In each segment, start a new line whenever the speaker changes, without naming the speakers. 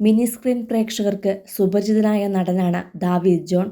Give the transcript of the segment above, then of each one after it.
Mini screen പ്രേക്ഷകർക്ക് സുപരിചിതനായ നടനാണ് ദാവീദ് ജോൺ.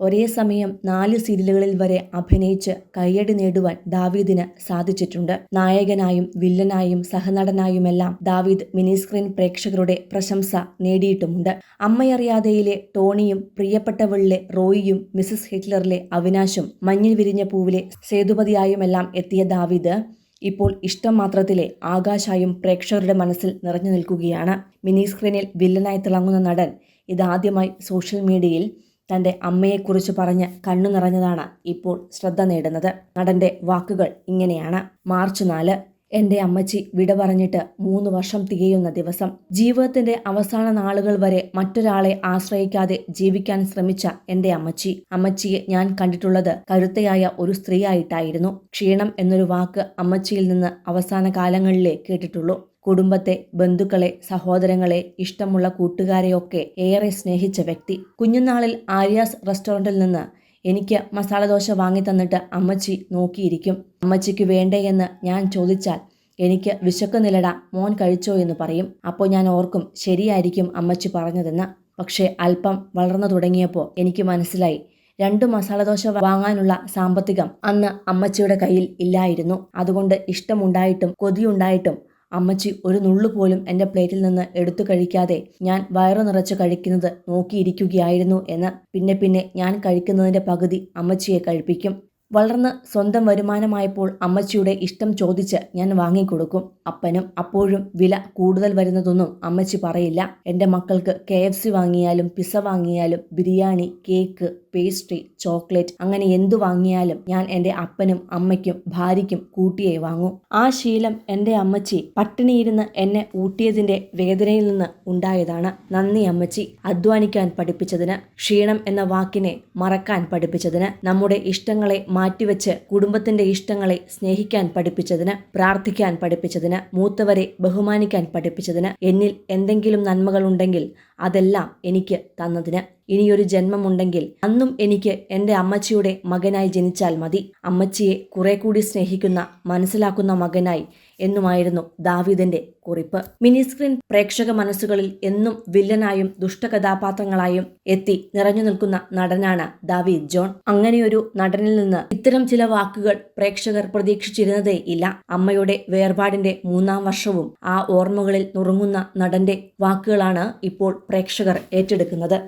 ഒരേ സമയം നാല് സീരിയലുകളിൽ വരെ അഭിനയിച്ച് കയ്യടി നേടുവാൻ ദാവീദിന് സാധിച്ചിട്ടുണ്ട്. നായകനായും വില്ലനായും സഹനടനായുമെല്ലാം ദാവീദ് മിനി സ്ക്രീൻ പ്രേക്ഷകരുടെ പ്രശംസ നേടിയിട്ടുമുണ്ട്. അമ്മയറിയാതെയിലെ ടോണിയും പ്രിയപ്പെട്ടവളിലെ റോയിയും മിസസ് ഹിറ്റ്ലറിലെ അവിനാശും മഞ്ഞിൽ വിരിഞ്ഞ പൂവിലെ സേതുപതിയായുമെല്ലാം എത്തിയ ദാവീദ് ഇപ്പോൾ ഇഷ്ടം മാത്രത്തിലെ ആകാശായും പ്രേക്ഷകരുടെ മനസ്സിൽ നിറഞ്ഞു നിൽക്കുകയാണ്. മിനി സ്ക്രീനിൽ വില്ലനായി തിളങ്ങുന്ന നടൻ ഇതാദ്യമായി സോഷ്യൽ മീഡിയയിൽ തന്റെ അമ്മയെക്കുറിച്ച് പറഞ്ഞ് കണ്ണു നിറഞ്ഞതാണ് ഇപ്പോൾ ശ്രദ്ധ നേടുന്നത്. നടന്റെ വാക്കുകൾ ഇങ്ങനെയാണ്. മാർച്ച് നാല്. എന്റെ അമ്മച്ചി വിട പറഞ്ഞിട്ട് മൂന്ന് വർഷം തികയുന്ന ദിവസം ജീവിതത്തിന്റെ അവസാന നാളുകൾ വരെ മറ്റൊരാളെ ആശ്രയിക്കാതെ ജീവിക്കാൻ ശ്രമിച്ച എന്റെ അമ്മച്ചി. അമ്മച്ചിയെ ഞാൻ കണ്ടിട്ടുള്ളത് കരുത്തയായ ഒരു സ്ത്രീയായിട്ടായിരുന്നു. ക്ഷീണം എന്നൊരു വാക്ക് അമ്മച്ചിയിൽ നിന്ന് അവസാന കാലങ്ങളിലേ കേട്ടിട്ടുള്ളൂ. കുടുംബത്തെ ബന്ധുക്കളെ സഹോദരങ്ങളെ ഇഷ്ടമുള്ള കൂട്ടുകാരെയൊക്കെ ഏറെ സ്നേഹിച്ച വ്യക്തി. കുഞ്ഞുനാളിൽ ആര്യാസ് റെസ്റ്റോറന്റിൽ നിന്ന് എനിക്ക് മസാല ദോശ വാങ്ങി തന്നിട്ട് അമ്മച്ചി നോക്കിയിരിക്കും. അമ്മച്ചിക്ക് വേണ്ടേ എന്ന് ഞാൻ ചോദിച്ചാൽ എനിക്ക് വിശക്കുന്നില്ലടാ മോൻ കഴിച്ചോ എന്ന് പറയും. അപ്പോൾ ഞാൻ ഓർക്കും ശരിയായിരിക്കും അമ്മച്ചി പറഞ്ഞതെന്ന്. പക്ഷേ അല്പം വളർന്നു തുടങ്ങിയപ്പോൾ എനിക്ക് മനസ്സിലായി. രണ്ട് മസാല ദോശ വാങ്ങാനുള്ള സാമ്പത്തികം അന്ന് അമ്മച്ചിയുടെ കയ്യിൽ ഇല്ലായിരുന്നു. അതുകൊണ്ട് ഇഷ്ടമുണ്ടായിട്ടും കൊതിയുണ്ടായിട്ടും അമ്മച്ചി ഒരു നുള്ളു പോലും എന്റെ പ്ലേറ്റിൽ നിന്ന് എടുത്തു കഴിക്കാതെ ഞാൻ വയറു നിറച്ച് കഴിക്കുന്നത് നോക്കിയിരിക്കുകയായിരുന്നു എന്ന് പിന്നെ പിന്നെ ഞാൻ കഴിക്കുന്നതിന്റെ പകുതി അമ്മച്ചിയെ കഴിപ്പിക്കും. വളർന്ന് സ്വന്തം വരുമാനമായപ്പോൾ അമ്മച്ചിയുടെ ഇഷ്ടം ചോദിച്ച് ഞാൻ വാങ്ങിക്കൊടുക്കും. അപ്പനും അപ്പോഴും വില കൂടുതൽ വരുന്നതൊന്നും അമ്മച്ചി പറയില്ല. എന്റെ മക്കൾക്ക് കെ എഫ് സി വാങ്ങിയാലും പിസ വാങ്ങിയാലും ബിരിയാണി കേക്ക് പേസ്ട്രി ചോക്ലേറ്റ് അങ്ങനെ എന്തു വാങ്ങിയാലും ഞാൻ എന്റെ അപ്പനും അമ്മയ്ക്കും ഭാര്യയ്ക്കും കൂട്ടിയേ വാങ്ങൂ. ആ ശീലം എന്റെ അമ്മച്ചി പട്ടിണിയിരുന്ന് എന്നെ ഊട്ടിയതിന്റെ വേദനയിൽ നിന്ന് ഉണ്ടായതാണ്. നന്ദി അമ്മച്ചി അധ്വാനിക്കാൻ പഠിപ്പിച്ചതിന് ക്ഷീണം എന്ന വാക്കിനെ മറക്കാൻ പഠിപ്പിച്ചതിന് നമ്മുടെ ഇഷ്ടങ്ങളെ മാറ്റിവെച്ച് കുടുംബത്തിന്റെ ഇഷ്ടങ്ങളെ സ്നേഹിക്കാൻ പഠിപ്പിച്ചതിന് പ്രാർത്ഥിക്കാൻ പഠിപ്പിച്ചതിന് മൂത്തവരെ ബഹുമാനിക്കാൻ പഠിപ്പിച്ചതിന് എന്നിൽ എന്തെങ്കിലും നന്മകൾ ഉണ്ടെങ്കിൽ അതെല്ലാം എനിക്ക് തന്നതിന്. ഇനിയൊരു ജന്മമുണ്ടെങ്കിൽ അന്നും എനിക്ക് എന്റെ അമ്മച്ചിയുടെ മകനായി ജനിച്ചാൽ മതി. അമ്മച്ചിയെ കുറെ കൂടി സ്നേഹിക്കുന്ന മനസ്സിലാക്കുന്ന മകനായി എന്നുമായിരുന്നു ദാവീദിന്റെ കുറിപ്പ്. മിനി സ്ക്രീൻ പ്രേക്ഷക മനസ്സുകളിൽ എന്നും വില്ലനായും ദുഷ്ടകഥാപാത്രങ്ങളായും എത്തി നിറഞ്ഞു നിൽക്കുന്ന നടനാണ് ദാവീദ് ജോൺ. അങ്ങനെയൊരു നടനിൽ നിന്ന് ഇത്തരം ചില വാക്കുകൾ പ്രേക്ഷകർ പ്രതീക്ഷിച്ചിരുന്നതേ ഇല്ല. അമ്മയുടെ വേർപാടിന്റെ മൂന്നാം വർഷവും ആ ഓർമ്മകളിൽ നുറുങ്ങുന്ന നടന്റെ വാക്കുകളാണ് ഇപ്പോൾ പ്രേക്ഷകർ ഏറ്റെടുക്കുന്നത്.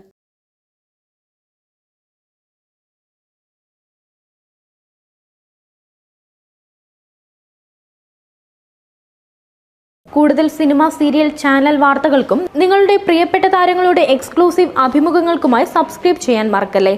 കൂടുതൽ സിനിമ സീരിയൽ ചാനൽ വാർത്തകൾക്കും നിങ്ങളുടെ പ്രിയപ്പെട്ട താരങ്ങളുടെ എക്സ്ക്ലൂസീവ് അഭിമുഖങ്ങൾക്കുമായി സബ്സ്ക്രൈബ് ചെയ്യാൻ മറക്കല്ലേ?